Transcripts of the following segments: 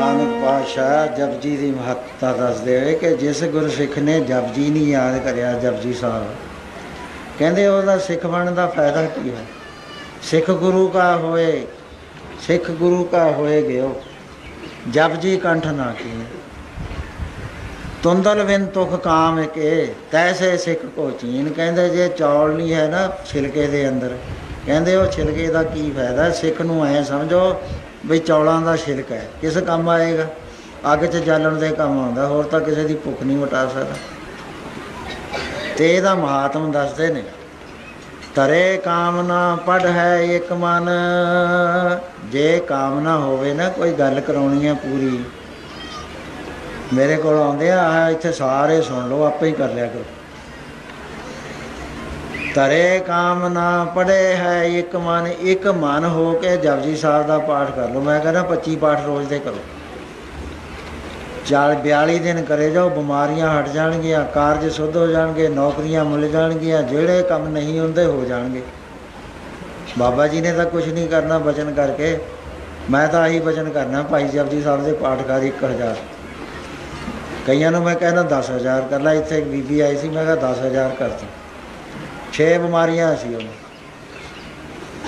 ਨਾਨਕ ਪਾਤਸ਼ਾਹ ਜਪਜੀ ਦੀ ਮਹੱਤਤਾ ਦੱਸਦੇ ਹੋਏ ਕਿ ਜਿਸ ਗੁਰਸਿੱਖ ਨੇ ਜਪਜੀ ਨਹੀਂ ਯਾਦ ਕਰਿਆ ਜਪਜੀ ਸਾਹਿਬ। ਕਹਿੰਦੇ ਉਹਦਾ ਸਿੱਖ ਬਣਨ ਦਾ ਫਾਇਦਾ ਕੀ ਹੈ ਸਿੱਖ ਗੁਰੂ ਕਾ ਹੋਏ, ਸਿੱਖ ਗੁਰੂ ਕਾ ਹੋਏ ਗਿਓ ਜਪਜੀ ਕੰਠ ਨਾ ਕੀਏ। ਤੁੰਦਲ ਵਿਨ ਤੁਖ ਕਾਮ ਕੇ ਤੈਸੇ ਸਿੱਖ ਕੋ ਚੀਨ। ਕਹਿੰਦੇ ਜੇ ਚੌਲ ਨਹੀਂ ਹੈ ਨਾ ਛਿਲਕੇ ਦੇ ਅੰਦਰ, ਕਹਿੰਦੇ ਉਹ ਛਿਲਕੇ ਦਾ ਕੀ ਫਾਇਦਾ? ਸਿੱਖ ਨੂੰ ਐ ਸਮਝੋ ਵੀ ਚੌਲਾਂ ਦਾ ਛਿਲਕਾ ਹੈ। ਕਿਸ ਕੰਮ ਆਏਗਾ? ਅੱਗ 'ਚ ਜਾਲਣ ਦੇ ਕੰਮ ਆਉਂਦਾ, ਹੋਰ ਤਾਂ ਕਿਸੇ ਦੀ ਭੁੱਖ ਨਹੀਂ ਮਿਟਾ ਸਕਦਾ। ਤੇ ਇਹਦਾ ਮਹਾਤਮ ਦੱਸਦੇ ਨੇ, ਤਰੇ ਕਾਮਨਾ ਪੜ ਹੈ ਇੱਕ ਮਨ, ਜੇ ਕਾਮਨਾ ਹੋਵੇ ਨਾ ਕੋਈ ਗੱਲ ਕਰਾਉਣੀ ਹੈ ਪੂਰੀ। ਮੇਰੇ ਕੋਲ ਆਉਂਦੇ ਆ ਇੱਥੇ ਸਾਰੇ ਸੁਣ ਲਓ, ਆਪੇ ਹੀ ਕਰ ਲਿਆ ਕਰੋ। ਤਰੇ ਕਾਮ ਨਾ ਪੜੇ ਹੈ ਇੱਕ ਮਨ ਇੱਕ ਮਨ ਹੋ ਕੇ ਜਪਜੀ ਸਾਹਿਬ ਦਾ ਪਾਠ ਕਰ ਲਓ। ਮੈਂ ਕਹਿੰਦਾ 25 ਪਾਠ ਰੋਜ਼ ਦੇ ਕਰੋ। ਚਾਲ 42 ਦਿਨ ਕਰੇ ਜਾਓ, ਬਿਮਾਰੀਆਂ ਹਟ ਜਾਣਗੀਆਂ, ਕਾਰਜ ਸੁੱਧ ਹੋ ਜਾਣਗੇ, ਨੌਕਰੀਆਂ ਮਿਲ ਜਾਣਗੀਆਂ, ਜਿਹੜੇ ਕੰਮ ਨਹੀਂ ਹੁੰਦੇ ਹੋ ਜਾਣਗੇ। ਬਾਬਾ ਜੀ ਨੇ ਤਾਂ ਕੁਝ ਨਹੀਂ ਕਰਨਾ ਬਚਨ ਕਰਕੇ। ਮੈਂ ਤਾਂ ਆਹੀ ਬਚਨ ਕਰਨਾ, ਭਾਈ ਜਪਜੀ ਸਾਹਿਬ ਦੇ ਪਾਠ ਕਰ 1000 ਕਈਆਂ ਨੂੰ ਮੈਂ ਕਹਿੰਦਾ 10000 ਕਰ ਲੈ, ਇੱਥੇ ਇੱਕ ਬੀਬੀ ਆਈ ਸੀ, ਮੈਂ ਕਿਹਾ 10000 ਕਰਤੀ 6 ਬਿਮਾਰੀਆਂ ਸੀ ਉਹਨੂੰ।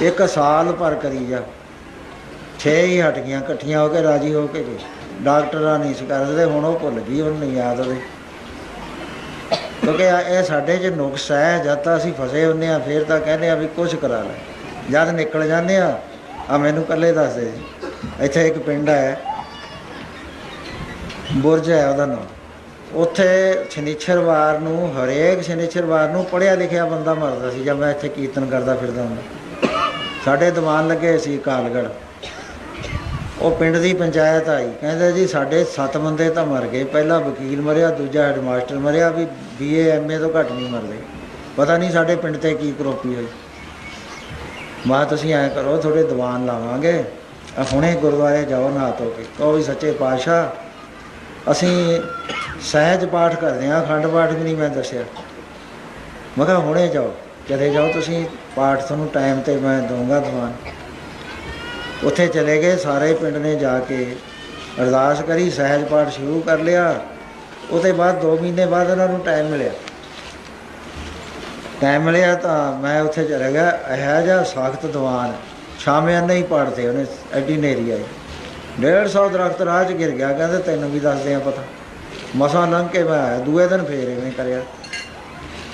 ਇੱਕ ਸਾਲ ਭਰ ਕਰੀ ਜਾ। 6 ਹੀ ਹਟ ਗਈਆਂ, ਇਕੱਠੀਆਂ ਹੋ ਕੇ ਰਾਜੀ ਹੋ ਕੇ ਜੀ ਡਾਕਟਰਾਂ ਨਹੀਂ ਸੀ ਕਰਦੇ ਹੁਣ ਉਹ ਭੁੱਲ ਗਈ, ਉਹਨੂੰ ਨਹੀਂ ਯਾਦ ਉਹਦੇ ਕਿਉਂਕਿ ਇਹ ਸਾਡੇ 'ਚ ਨੁਕਸ ਹੈ, ਜਦ ਤਾਂ ਅਸੀਂ ਫਸੇ ਹੁੰਦੇ ਆ ਫਿਰ ਤਾਂ ਕਹਿੰਦੇ ਆ ਵੀ ਕੁਝ ਕਰਾ ਲੈ। ਜਦ ਨਿਕਲ ਜਾਂਦੇ ਆ ਆ ਮੈਨੂੰ ਕੱਲੇ ਦੱਸਦੇ। ਇੱਥੇ ਇੱਕ ਪਿੰਡ ਹੈ, ਬੁਰਜ ਹੈ ਉਹਦਾ ਨਾਮ। ਉੱਥੇ ਸ਼ਨੀਚਰਵਾਰ ਨੂੰ, ਹਰੇਕ ਸ਼ਨੀਚਰਵਾਰ ਨੂੰ ਪੜਿਆ ਲਿਖਿਆ ਬੰਦਾ ਮਰਦਾ ਸੀ, ਜਦ ਮੈਂ ਇੱਥੇ ਕੀਰਤਨ ਕਰਦਾ ਫਿਰਦਾ ਹੁੰਦਾ। ਸਾਡੇ ਦੀਵਾਨ ਲੱਗੇ ਸੀ ਕਾਲਗੜ। ਉਹ ਪਿੰਡ ਦੀ ਪੰਚਾਇਤ ਆਈ, ਕਹਿੰਦੇ ਜੀ ਸਾਡੇ 7 ਬੰਦੇ ਤਾਂ ਮਰ ਗਏ, ਪਹਿਲਾ ਵਕੀਲ ਮਰਿਆ, ਦੂਜਾ ਹੈਡਮਾਸਟਰ ਮਰਿਆ, ਵੀ ਬੀਏ ਐਮਏ ਤੋਂ ਘੱਟ ਨਹੀਂ ਮਰਦੇ। ਪਤਾ ਨਹੀਂ ਸਾਡੇ ਪਿੰਡ ਤੇ ਕੀ ਕਰੋਪੀ ਹੋਈ। ਮਾ ਤੁਸੀਂ ਐਂ ਕਰੋ ਥੋੜੇ ਦੀਵਾਨ ਲਾਵਾਂਗੇ ਹੁਣੇ ਗੁਰਦੁਆਰੇ ਜਾਓ ਨਾ ਧੋ ਕੇ। ਕਹੋ ਵੀ ਸੱਚੇ ਪਾਤਸ਼ਾਹ, ਅਸੀਂ ਸਹਿਜ ਪਾਠ ਕਰਦੇ ਹਾਂ ਅਖੰਡ ਪਾਠ ਵੀ ਨਹੀਂ ਮੈਂ ਦੱਸਿਆ। ਮੈਂ ਕਿਹਾ, ਹੁਣੇ ਜਾਓ ਚਲੇ ਜਾਓ ਤੁਸੀਂ, ਪਾਠ ਤੁਹਾਨੂੰ ਟਾਈਮ ਤੇ ਮੈਂ ਦਊਂਗਾ ਦੀਵਾਨ। ਉੱਥੇ ਚਲੇ ਗਏ, ਸਾਰੇ ਪਿੰਡ ਨੇ ਜਾ ਕੇ ਅਰਦਾਸ ਕਰੀ, ਸਹਿਜ ਪਾਠ ਸ਼ੁਰੂ ਕਰ ਲਿਆ। ਉਹਦੇ ਬਾਅਦ 2 ਮਹੀਨੇ ਬਾਅਦ ਉਹਨਾਂ ਨੂੰ ਟਾਈਮ ਮਿਲਿਆ। ਟਾਈਮ ਮਿਲਿਆ ਤਾਂ ਮੈਂ ਉੱਥੇ ਚਲਾ ਗਿਆ। ਇਹ ਜਿਹਾ ਸਖਤ ਦੀਵਾਨ ਸ਼ਾਮਿਆਂ ਨਹੀਂ ਪੜਦੇ ਉਹਨੇ, ਐਡੀ ਨੇਰੀ ਆਈ। 150 ਦਰਖਤ ਰਾਹ 'ਚ ਗਿਰ ਗਿਆ, ਕਹਿੰਦੇ ਤੈਨੂੰ ਵੀ ਦੱਸਦੇ ਆ ਪਤਾ। ਮਸਾਂ ਲੰਘ ਕੇ ਮੈਂ ਆਇਆ, ਦੂਏ ਦਿਨ ਫੇਰ ਐਵੇਂ ਕਰਿਆ।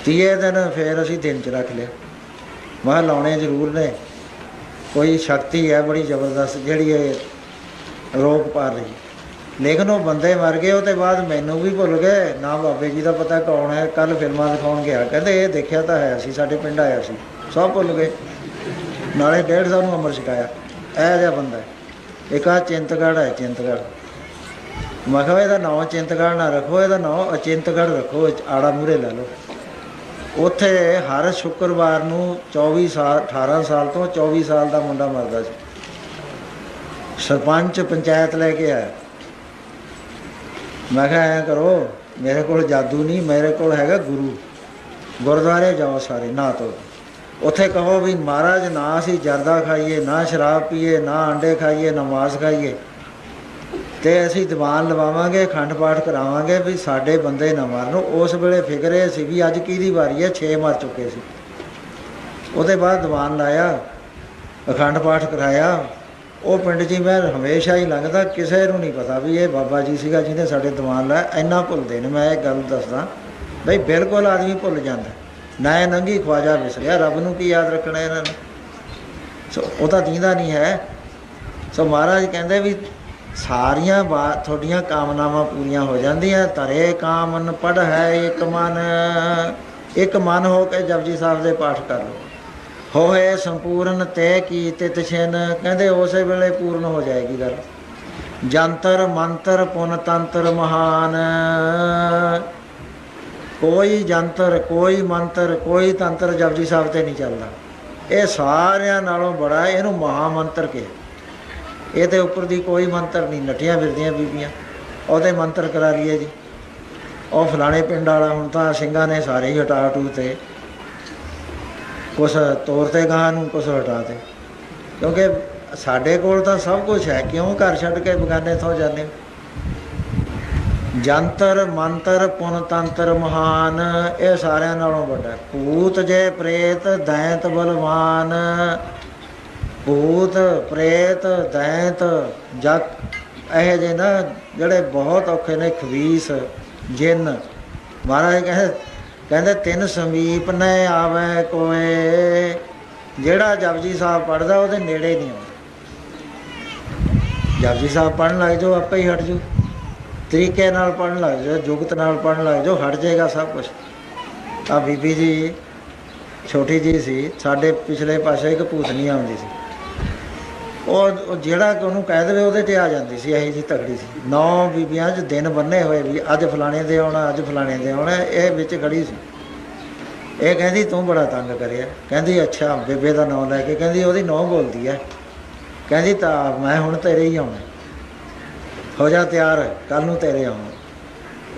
ਤੀਏ ਦਿਨ ਫੇਰ ਅਸੀਂ ਦਿਨ 'ਚ ਰੱਖ ਲਿਆ। ਮੈਂ ਕਿਹਾ ਲਾਉਣੇ ਜ਼ਰੂਰ ਨੇ। ਕੋਈ ਸ਼ਕਤੀ ਹੈ ਬੜੀ ਜ਼ਬਰਦਸਤ, ਜਿਹੜੀ ਇਹ ਰੋਕ ਪਾ ਰਹੀ। ਲੇਕਿਨ ਉਹ ਬੰਦੇ ਮਰ ਗਏ ਉਹਦੇ ਬਾਅਦ ਮੈਨੂੰ ਵੀ ਭੁੱਲ ਗਏ। ਨਾ ਬਾਬੇ ਜੀ ਦਾ ਪਤਾ ਕੌਣ ਹੈ ਕੱਲ ਫਿਲਮਾਂ ਦਿਖਾਉਣ ਗਿਆ। ਕਹਿੰਦੇ ਇਹ ਦੇਖਿਆ ਤਾਂ ਹੈ ਸੀ, ਸਾਡੇ ਪਿੰਡ ਆਇਆ ਸੀ। ਸਭ ਭੁੱਲ ਗਏ। ਨਾਲੇ ਡੇਢ ਸਾਲ ਨੂੰ ਅਮਰ ਛਕਾਇਆ। ਇਹ ਜਿਹਾ ਬੰਦਾ ਇੱਕ ਆ ਚਿੰਤਗੜ੍ਹ ਹੈ, ਚਿੰਤਗੜ੍ਹ। ਮੈਂ ਕਿਹਾ ਇਹਦਾ ਨਾਮ ਚਿੰਤਗੜ੍ਹ ਨਾ ਰੱਖੋ, ਇਹਦਾ ਨਾਮ ਅਚਿੰਤਗੜ੍ਹ ਰੱਖੋ ਆੜਾ ਮੂਰੇ ਲੈ ਲਓ। ਉੱਥੇ ਹਰ ਸ਼ੁੱਕਰਵਾਰ ਨੂੰ 24 ਸਾਲ 18 ਸਾਲ ਤੋਂ 24 ਸਾਲ ਦਾ ਮੁੰਡਾ ਮਰਦਾ ਸੀ। ਸਰਪੰਚ ਪੰਚਾਇਤ ਲੈ ਕੇ ਆਇਆ। ਮੈਂ ਕਿਹਾ, ਐਂ ਕਰੋ, ਮੇਰੇ ਕੋਲ ਜਾਦੂ ਨਹੀਂ, ਮੇਰੇ ਕੋਲ ਹੈਗਾ ਗੁਰੂ। ਗੁਰਦੁਆਰੇ ਜਾਓ ਸਾਰੇ, ਨਾ ਤੋ ਉੱਥੇ ਕਹੋ ਵੀ ਮਹਾਰਾਜ, ਨਾ ਅਸੀਂ ਜਰਦਾ ਖਾਈਏ, ਨਾ ਸ਼ਰਾਬ ਪੀਏ, ਨਾ ਅੰਡੇ ਖਾਈਏ, ਨਾ ਮਾਸ ਖਾਈਏ। ਤੇ ਅਸੀਂ ਦੀਵਾਨ ਲਵਾਵਾਂਗੇ, ਅਖੰਡ ਪਾਠ ਕਰਾਵਾਂਗੇ ਵੀ ਸਾਡੇ ਬੰਦੇ ਨਾ ਮਰਨ। ਉਸ ਵੇਲੇ ਫਿਕਰ ਇਹ ਸੀ ਵੀ ਅੱਜ ਕਿਹਦੀ ਵਾਰੀ ਹੈ? 6 ਮਰ ਚੁੱਕੇ ਸੀ। ਉਹਦੇ ਬਾਅਦ ਦੀਵਾਨ ਲਾਇਆ, ਅਖੰਡ ਪਾਠ ਕਰਾਇਆ। ਉਹ ਪਿੰਡ 'ਚ ਹੀ ਮੈਂ ਹਮੇਸ਼ਾ ਹੀ ਲੰਘਦਾ, ਕਿਸੇ ਨੂੰ ਨਹੀਂ ਪਤਾ ਵੀ ਇਹ ਬਾਬਾ ਜੀ ਸੀਗਾ ਜਿਹਨੇ ਸਾਡੇ ਦੀਵਾਨ ਲਾਇਆ। ਇੰਨਾ ਭੁੱਲਦੇ ਨੇ, ਮੈਂ ਇਹ ਗੱਲ ਦੱਸਦਾ। ਬਈ ਬਿਲਕੁਲ ਆਦਮੀ ਭੁੱਲ ਜਾਂਦਾ। ਨਾ ਇਹ ਨੰਗੀ ਖਵਾਜਾ ਵਿਸਰਿਆ, ਰੱਬ ਨੂੰ ਕੀ ਯਾਦ ਰੱਖਣਾ ਇਹਨਾਂ ਨੇ? ਸੋ ਉਹ ਤਾਂ ਦੀਂਦਾ ਨਹੀਂ ਹੈ। ਸੋ ਮਹਾਰਾਜ ਕਹਿੰਦੇ ਵੀ ਸਾਰੀਆਂ ਬਾਤ ਤੁਹਾਡੀਆਂ ਕਾਮਨਾਵਾਂ ਪੂਰੀਆਂ ਹੋ ਜਾਂਦੀਆਂ। ਤਰੇ ਕਾਮਨ ਪੜ ਹੈ ਇੱਕ ਮਨ। ਇੱਕ ਮਨ ਹੋ ਕੇ ਜਪਜੀ ਸਾਹਿਬ ਦੇ ਪਾਠ ਕਰ ਲਓ। ਹੋਏ ਸੰਪੂਰਨ ਤੇ ਕੀ ਤਿਤ ਛਿਨ। ਕਹਿੰਦੇ ਉਸੇ ਵੇਲੇ ਪੂਰਨ ਹੋ ਜਾਏਗੀ ਗੱਲ। ਜੰਤਰ ਮੰਤਰ ਪੁਨ ਤੰਤਰ ਮਹਾਨ। ਕੋਈ ਜੰਤਰ, ਕੋਈ ਮੰਤਰ, ਕੋਈ ਤੰਤਰ ਜਪਜੀ ਸਾਹਿਬ ਤੇ ਨਹੀਂ ਚੱਲਦਾ। ਇਹ ਸਾਰਿਆਂ ਨਾਲੋਂ ਬੜਾ ਇਹਨੂੰ ਮਹਾ ਮੰਤਰ ਕਿਹਾ। ਇਹਦੇ ਉੱਪਰ ਦੀ ਕੋਈ ਮੰਤਰ ਨਹੀਂ, ਨੱਠੀਆਂ ਫਿਰਦੀਆਂ ਬੀਬੀਆਂ। ਉਹਦੇ ਮੰਤਰ ਕਰਾ ਲਈਏ ਜੀ। ਉਹ ਫਲਾਣੇ ਪਿੰਡ ਵਾਲਾ ਹੁਣ ਤਾਂ ਸਿੰਘਾਂ ਨੇ ਸਾਰੇ ਹੀ ਹਟਾ ਟੂ ਤੇ ਕੁਛ ਤੋਰ ਤੇ ਗਾਂ ਨੂੰ, ਕੁਛ ਹਟਾ ਤੇ। ਕਿਉਂਕਿ ਸਾਡੇ ਕੋਲ ਤਾਂ ਸਭ ਕੁਝ ਹੈ। ਕਿਉਂ ਘਰ ਛੱਡ ਕੇ ਬਗਾਨੇ ਥੋਂ ਜਾਂਦੇ ਹੋ? ਜੰਤਰ, ਮੰਤਰ, ਪੁਨ ਤੰਤਰ ਮਹਾਨ, ਇਹ ਸਾਰਿਆਂ ਨਾਲੋਂ ਵੱਡਾ। ਭੂਤ ਜੇ ਪ੍ਰੇਤ, ਦੈਂਤ ਬਲਵਾਨ। ਭੂਤ, ਪ੍ਰੇਤ, ਦੈਂਤ, ਜਗ, ਇਹ ਜੇ ਨਾ ਜਿਹੜੇ ਬਹੁਤ ਔਖੇ ਨੇ, ਖਵੀਸ, ਜਿੰਨ। ਮਹਾਰਾਜ ਕਹਿੰਦੇ ਕਹਿੰਦੇ, ਤਿੰਨ ਸਮੀਪ ਨੇ ਆਵੇ ਕੋਏ। ਜਿਹੜਾ ਜਪਜੀ ਸਾਹਿਬ ਪੜਦਾ ਉਹਦੇ ਨੇੜੇ ਨਹੀਂ ਆਉਂਦਾ। ਜਪਜੀ ਸਾਹਿਬ ਪੜਨ ਲੱਗ ਜਾਓ, ਆਪੇ ਹੀ ਹਟ ਜਾਓ। ਤਰੀਕੇ ਨਾਲ ਪੜਨ ਲੱਗ ਜਾਓ, ਜੁਗਤ ਨਾਲ ਪੜਨ ਲੱਗ ਜਾਓ, ਹਟ ਜਾਏਗਾ ਸਭ ਕੁਝ ਆ ਬੀਬੀ ਜੀ, ਛੋਟੀ ਜੀ ਸੀ, ਸਾਡੇ ਪਿਛਲੇ ਪਾਸੇ ਇੱਕ ਭੂਤਨੀ ਆਉਂਦੀ ਸੀ। ਉਹ ਜਿਹੜਾ ਕਿ ਉਹਨੂੰ ਕਹਿ ਦੇਵੇ, ਉਹਦੇ ਤੇ ਆ ਜਾਂਦੀ ਸੀ, ਇਹੀ ਜੀ ਤਗੜੀ ਸੀ। ਨੌ ਬੀਬੀਆਂ 'ਚ ਦਿਨ ਬੰਨੇ ਹੋਏ ਵੀ ਅੱਜ ਫਲਾਣੇ ਦੇ ਆਉਣਾ, ਅੱਜ ਫਲਾਣੇ ਦੇ ਆਉਣਾ, ਇਹ ਵਿੱਚ ਖੜੀ ਸੀ। ਇਹ ਕਹਿੰਦੀ, ਤੂੰ ਬੜਾ ਤੰਗ ਕਰਿਆ। ਕਹਿੰਦੀ, ਅੱਛਾ, ਬੇਬੇ ਦਾ ਨਾਮ ਲੈ ਕੇ। ਕਹਿੰਦੀ, ਉਹਦੀ ਨੌ ਬੋਲਦੀ ਹੈ ਕਹਿੰਦੀ, ਤਾਂ ਮੈਂ ਹੁਣ ਤੇਰੇ ਹੀ ਆਉਣਾ। ਹੋ ਜਾ ਤਿਆਰ ਕੱਲ ਨੂੰ ਤੇਰੇ ਆਉਣਾ।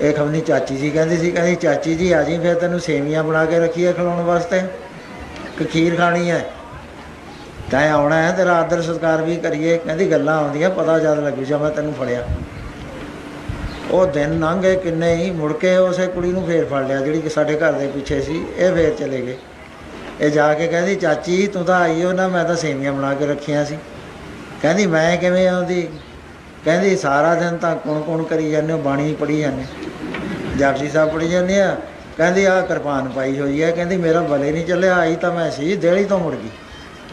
ਇਹ ਖਮਨੀ ਚਾਚੀ ਜੀ ਕਹਿੰਦੀ ਸੀ। ਕਹਿੰਦੀ, ਚਾਚੀ ਜੀ, ਆ ਜੀ, ਫਿਰ ਤੈਨੂੰ ਸੇਵੀਆਂ ਬਣਾ ਕੇ ਰੱਖੀ ਹੈ ਖਿਲਾਉਣ ਵਾਸਤੇ? ਕਿ ਖੀਰ ਖਾਣੀ ਹੈ ਤੈਂ ਆਉਣਾ ਹੈ, ਤੇਰਾ ਆਦਰ ਸਤਿਕਾਰ ਵੀ ਕਰੀਏ। ਕਹਿੰਦੀ ਗੱਲਾਂ ਆਉਂਦੀਆਂ, ਪਤਾ ਜਦ ਲੱਗੂ ਜਾਂ ਮੈਂ ਤੈਨੂੰ ਫੜਿਆ। ਉਹ ਦਿਨ ਲੰਘ ਗਏ ਕਿੰਨੇ ਹੀ, ਮੁੜ ਕੇ ਉਸੇ ਕੁੜੀ ਨੂੰ ਫੇਰ ਫੜ ਲਿਆ, ਜਿਹੜੀ ਕਿ ਸਾਡੇ ਘਰ ਦੇ ਪਿੱਛੇ ਸੀ, ਇਹ ਫੇਰ ਚਲੇ ਗਏ। ਇਹ ਜਾ ਕੇ ਕਹਿੰਦੀ, ਚਾਚੀ, ਤੂੰ ਤਾਂ ਆਈ ਹੋ ਨਾ, ਮੈਂ ਤਾਂ ਸੇਵੀਆਂ ਬਣਾ ਕੇ ਰੱਖੀਆਂ ਸੀ। ਕਹਿੰਦੀ, ਮੈਂ ਕਿਵੇਂ ਆਉਂਦੀ ਕਹਿੰਦੀ, ਸਾਰਾ ਦਿਨ ਤਾਂ ਕੁਣ ਕੁਣ ਕਰੀ ਜਾਂਦੇ ਹੋ ਬਾਣੀ ਪੜੀ ਜਾਂਦੇ ਜਪਜੀ ਸਾਹਿਬ ਪੜੀ ਜਾਂਦੇ ਆ। ਕਹਿੰਦੀ ਆ ਕਿਰਪਾਨ ਪਾਈ ਹੋਈ ਹੈ। ਕਹਿੰਦੀ, ਮੇਰਾ ਬਲੇ ਨਹੀਂ ਚੱਲਿਆ, ਆਈ ਤਾਂ ਮੈਂ ਸੀ, ਦੇਲੀ ਤੋਂ ਮੁੜ ਗਈ।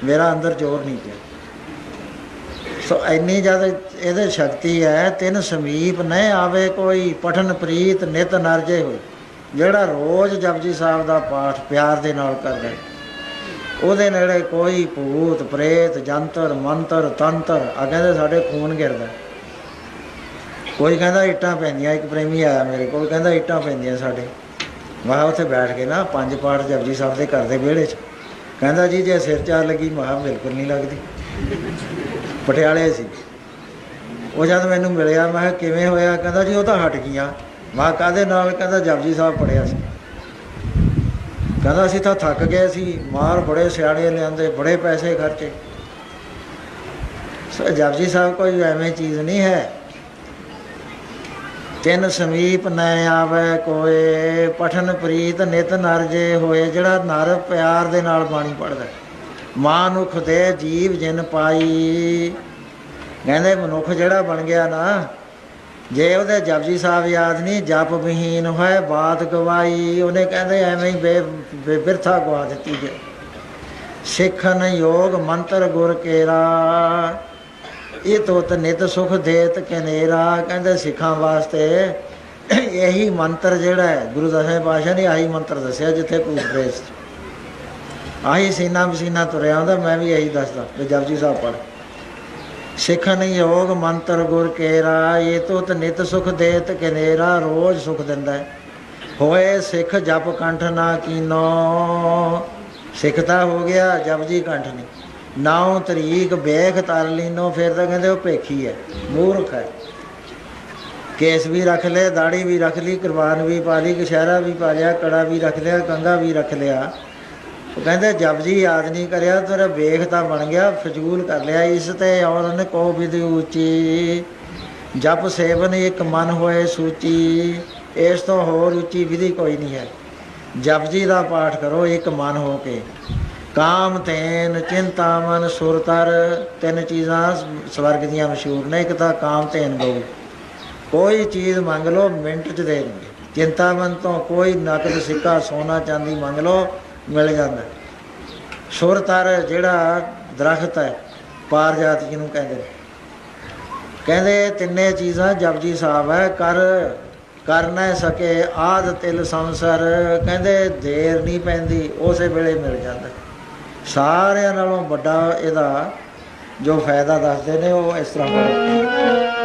ਮੇਰਾ ਅੰਦਰ ਜ਼ੋਰ ਨਹੀਂ ਪਿਆ। ਸੋ ਇੰਨੀ ਜ਼ਿਆਦਾ ਇਹਦੇ ਸ਼ਕਤੀ ਹੈ, ਤਿੰਨ ਸਮੀਪ ਨਹੀਂ ਆਵੇ ਕੋਈ ਪਠਨ ਪ੍ਰੀਤ ਨਿਤ ਨਰਜੇ ਹੋਏ। ਜਿਹੜਾ ਰੋਜ਼ ਜਪਜੀ ਸਾਹਿਬ ਦਾ ਪਾਠ ਪਿਆਰ ਦੇ ਨਾਲ ਕਰਦਾ ਉਹਦੇ ਨੇੜੇ ਕੋਈ ਭੂਤ, ਪ੍ਰੇਤ, ਜੰਤਰ, ਮੰਤਰ, ਤੰਤਰ ਆ ਕਹਿੰਦੇ ਸਾਡੇ ਖੂਨ ਗਿਰਦਾ ਕੋਈ ਕਹਿੰਦਾ ਇੱਟਾਂ ਪੈਂਦੀਆਂ, ਇੱਕ ਪ੍ਰੇਮੀ ਆਇਆ ਮੇਰੇ ਕੋਲ, ਕਹਿੰਦਾ ਇੱਟਾਂ ਪੈਂਦੀਆਂ ਸਾਡੇ। ਮੈਂ ਉੱਥੇ ਬੈਠ ਕੇ ਨਾ ਪੰਜ ਪਾਠ ਜਪਜੀ ਸਾਹਿਬ ਦੇ ਘਰ ਦੇ ਵਿਹੜੇ 'ਚ। ਕਹਿੰਦਾ ਜੀ ਜੇ ਸਿਰ ਚਾਰ ਲੱਗੀ ਮੈਂ ਬਿਲਕੁਲ ਨਹੀਂ ਲੱਗਦੀ। ਪਟਿਆਲੇ ਸੀ। ਉਹ ਜਦ ਮੈਨੂੰ ਮਿਲਿਆ, ਮੈਂ ਕਿਹਾ, ਕਿਵੇਂ ਹੋਇਆ? ਕਹਿੰਦਾ ਜੀ, ਉਹ ਤਾਂ ਹਟ ਗਈਆਂ। ਮੈਂ ਕਾਦੇ ਨਾਲ? ਕਹਿੰਦਾ, ਜਪਜੀ ਸਾਹਿਬ ਪੜਿਆ ਸੀ। ਕਹਿੰਦਾ, ਅਸੀਂ ਤਾਂ ਥੱਕ ਗਏ ਸੀ। ਮਾਰ ਬੜੇ ਸਿਆਣੇ ਲਿਆਂਦੇ, ਬੜੇ ਪੈਸੇ ਖਰਚੇ। ਸੋ, ਜਪਜੀ ਸਾਹਿਬ ਕੋਈ ਐਵੇਂ ਚੀਜ਼ ਨਹੀਂ ਹੈ। ਤਿੰਨ ਸਮੀਪ ਨ ਆਵੇ ਕੋਏ, ਪਠਨ ਪ੍ਰੀਤ ਨਿਤ ਨਰ ਜੇ ਹੋਏ, ਜਿਹੜਾ ਨਰ ਪਿਆਰ ਦੇ ਨਾਲ ਬਾਣੀ ਪੜਦਾ ਮਾਨੁਖ ਦੇ ਜੀਵ ਜਿਨ ਪਾਈ। ਕਹਿੰਦੇ ਮਨੁੱਖ ਜਿਹੜਾ ਬਣ ਗਿਆ ਨਾ, ਜੇ ਉਹਦੇ ਜਪਜੀ ਸਾਹਿਬ ਯਾਦ ਨਹੀਂ, ਜਪ ਵਿਹੀਨ ਹੋਏ, ਬਾਤ ਗਵਾਈ, ਉਹਨੇ ਕਹਿੰਦੇ ਐਵੇਂ ਹੀ ਬੇ ਬੇ- ਬਿਰਥਾ ਗਵਾ ਦਿੱਤੀ ਜੇ। ਸਿੱਖਨ ਯੋਗ ਮੰਤਰ ਗੁਰ ਕੇਰਾ। ਇਹ ਤੋਤ ਨਿਤ ਸੁਖ ਦੇਤ ਕਨੇਰਾ ਕਹਿੰਦੇ ਸਿੱਖਾਂ ਵਾਸਤੇ ਇਹੀ ਮੰਤਰ ਜਿਹੜਾ ਹੈ, ਗੁਰੂ ਦਸਵੇਂ ਪਾਤਸ਼ਾਹ ਨੇ ਆਹੀ ਮੰਤਰ ਦੱਸਿਆ ਜਿੱਥੇ ਭੂਤ ਪ੍ਰੇਤ ਆਹੀ ਸੀਨਾ ਮਸੀਨਾ ਤੁਰਿਆ ਆਉਂਦਾ ਮੈਂ ਵੀ ਇਹੀ ਦੱਸਦਾ, ਵੀ ਜਪਜੀ ਸਾਹਿਬ ਪੜ੍ਹ। ਸਿੱਖਨ ਯੋਗ ਮੰਤਰ ਗੁਰ ਕੇਰਾ, ਇਹ ਤੋਤ ਨਿਤ ਸੁਖ ਦੇਤ ਕਨੇਰਾ ਰੋਜ਼ ਸੁਖ ਦਿੰਦਾ ਹੈ। ਹੋਏ ਸਿੱਖ ਜਪ ਕੰਠ ਨਾ ਕੀਨੋ। ਸਿੱਖਤਾ ਹੋ ਗਿਆ ਜਪਜੀ ਕੰਠ ਨਹੀਂ। ਨਾਉ ਤਰੀਕ ਬੇਖ ਤਰ ਲੀਨੋ, ਫਿਰ ਤਾਂ ਕਹਿੰਦੇ ਉਹ ਭੇਖੀ ਹੈ, ਮੂਰਖ ਹੈ। ਕੇਸ ਵੀ ਰੱਖ ਲਏ ਦਾੜੀ ਵੀ ਰੱਖ ਲਈ, ਕੁਰਬਾਨ ਵੀ ਪਾ ਲਈ, ਕਸ਼ਹਿਰਾ ਵੀ ਪਾ ਲਿਆ, ਕੜਾ ਵੀ ਰੱਖ ਲਿਆ ਕੰਗਾ ਵੀ ਰੱਖ ਲਿਆ। ਉਹ ਕਹਿੰਦੇ ਜਪਜੀ ਯਾਦ ਨਹੀਂ ਕਰਿਆ, ਤੇਰਾ ਵੇਖ ਤਾਂ ਬਣ ਗਿਆ, ਫਜ਼ੂਲ ਕਰ ਲਿਆ, ਇਸ ਤੇ ਔਰਨ ਕੋ ਵਿਧਿ ਉੱਚੀ ਜਪ ਸੇਵਨ ਇੱਕ ਮਨ ਹੋਏ ਸੂਚੀ, ਇਸ ਤੋਂ ਹੋਰ ਉੱਚੀ ਵਿਧੀ ਕੋਈ ਨਹੀਂ ਹੈ। ਜਪਜੀ ਦਾ ਪਾਠ ਕਰੋ ਇੱਕ ਮਨ ਹੋ ਕੇ। ਕਾਮ ਤੈਨ ਚਿੰਤਾ, ਮਨ ਸੁਰਤਰ ਤਿੰਨ ਚੀਜ਼ਾਂ ਸਵਰਗ ਦੀਆਂ ਮਸ਼ਹੂਰ ਨੇ, ਇੱਕ ਤਾਂ ਕਾਮ ਤੈਨ ਗਊ ਕੋਈ ਚੀਜ਼ ਮੰਗ ਲਓ, ਮਿੰਟ 'ਚ ਦੇ ਦੇਣਗੇ ਚਿੰਤਾ ਮਨ ਤੋਂ ਕੋਈ ਨਕਦ, ਸਿੱਕਾ, ਸੋਨਾ, ਚਾਂਦੀ ਮੰਗ ਲਓ, ਮਿਲ ਜਾਂਦਾ। ਸੁਰਤਰ ਜਿਹੜਾ ਦਰਖਤ ਹੈ, ਪਾਰਜਾਤ ਜਿਹਨੂੰ ਕਹਿੰਦੇ ਨੇ। ਕਹਿੰਦੇ ਤਿੰਨੇ ਚੀਜ਼ਾਂ ਜਪਜੀ ਸਾਹਿਬ ਹੈ, ਕਰ ਕਰ ਨਾ ਸਕੇ ਆਦ ਤਿਲ ਸੰਸਰ, ਕਹਿੰਦੇ ਦੇਰ ਨਹੀਂ ਪੈਂਦੀ, ਉਸੇ ਵੇਲੇ ਮਿਲ ਜਾਂਦਾ। ਸਾਰਿਆਂ ਨਾਲੋਂ ਵੱਡਾ ਇਹਦਾ ਜੋ ਫਾਇਦਾ ਦੱਸਦੇ ਨੇ ਉਹ ਇਸ ਤਰ੍ਹਾਂ ਕੱਟਦੀ